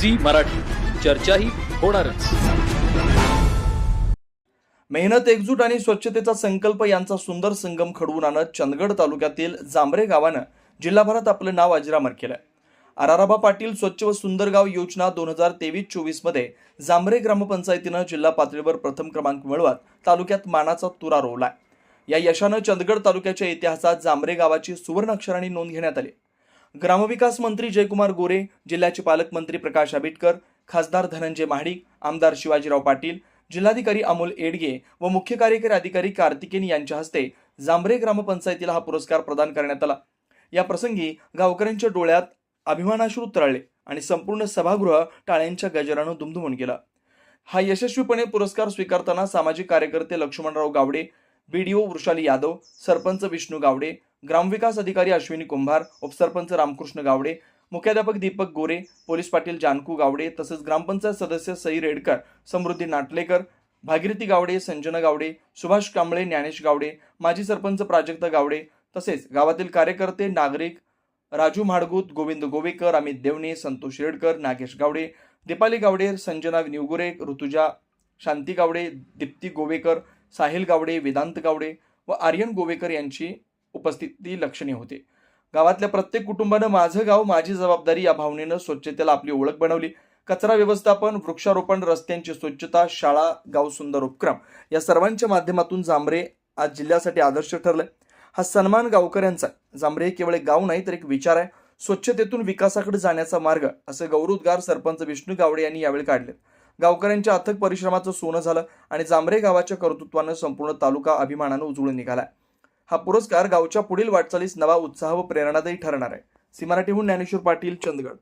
Zee Marathi. चर्चाही होणारच. मेहनत एकजूट आणि स्वच्छतेचा संकल्प यांचा सुंदर संगम घडवून आणत चंदगड तालुक्यातील जांभरे गावानं जिल्हाभरात आपलं नाव अजरामर केलं आराराबा पाटील स्वच्छ व सुंदर गाव योजना दोन हजार तेवीस चोवीसमध्ये जांभरे ग्रामपंचायतीनं जिल्हा पातळीवर प्रथम क्रमांक मिळवत तालुक्यात मानाचा तुरा रोवलाय. या यशानं चंदगड तालुक्याच्या इतिहासात जांभरे गावाची सुवर्ण अक्षराने नोंद घेण्यात आली. ग्रामविकास मंत्री जयकुमार गोरे जिल्ह्याचे पालकमंत्री प्रकाश आंबेडकर खासदार धनंजय महाडिक आमदार शिवाजीराव पाटील जिल्हाधिकारी अमोल एडगे व मुख्य कार्यकारी अधिकारी कार्तिकेन यांच्या हस्ते जांभरे ग्रामपंचायतीला हा पुरस्कार प्रदान करण्यात आला. या प्रसंगी गावकऱ्यांच्या डोळ्यात अभिमानाश्रू उतरळले आणि संपूर्ण सभागृह टाळ्यांच्या गजरानं दुमधुमून गेला. हा यशस्वीपणे पुरस्कार स्वीकारताना सामाजिक कार्यकर्ते लक्ष्मणराव गावडे बीडीओ वृषाली यादव सरपंच विष्णू गावडे ग्रामविकास अधिकारी अश्विनी कुंभार उपसरपंच रामकृष्ण गावडे मुख्याध्यापक दीपक गोरे पोलीस पाटील जानकू गावडे तसंच ग्रामपंचायत सदस्य सई रेडकर समृद्धी नाटलेकर भागीरथी गावडे संजना गावडे सुभाष कांबळे ज्ञानेश गावडे माजी सरपंच प्राजक्त गावडे तसेच गावातील कार्यकर्ते नागरिक राजू म्हाडगूत गोविंद गोवेकर अमित देवणे संतोष रेडकर नागेश गावडे दीपाली गावडे संजना निवगुरे ऋतुजा शांती गावडे दीप्ती गोवेकर साहिल गावडे वेदांत गावडे व आर्यन गोवेकर यांची उपस्थिती लक्षणीय होते. गावातल्या प्रत्येक कुटुंबानं माझं गाव माझी जबाबदारी या भावनेनं स्वच्छतेला आपली ओळख बनवली. कचरा व्यवस्थापन वृक्षारोपण रस्त्यांची स्वच्छता शाळा गाव सुंदर उपक्रम या सर्वांच्या माध्यमातून जांभरे आज जिल्ह्यासाठी आदर्श ठरलंय. हा सन्मान गावकऱ्यांचा जांभरे हे केवळ एक गाव नाही तर एक विचार आहे. स्वच्छतेतून विकासाकडे जाण्याचा मार्ग असं गौरवोद्गार सरपंच विष्णू गावडे यांनी यावेळी काढले गावकऱ्यांच्या अथक परिश्रमाचं सोनं झालं आणि जांभरे गावाच्या कर्तृत्वानं संपूर्ण तालुका अभिमानानं उजळून निघाला हा पुरस्कार गावच्या पुढील वाटचालीस नवा उत्साह व प्रेरणादायी ठरणार आहे. सी मराठीहून ज्ञानेश्वर पाटील चंदगड.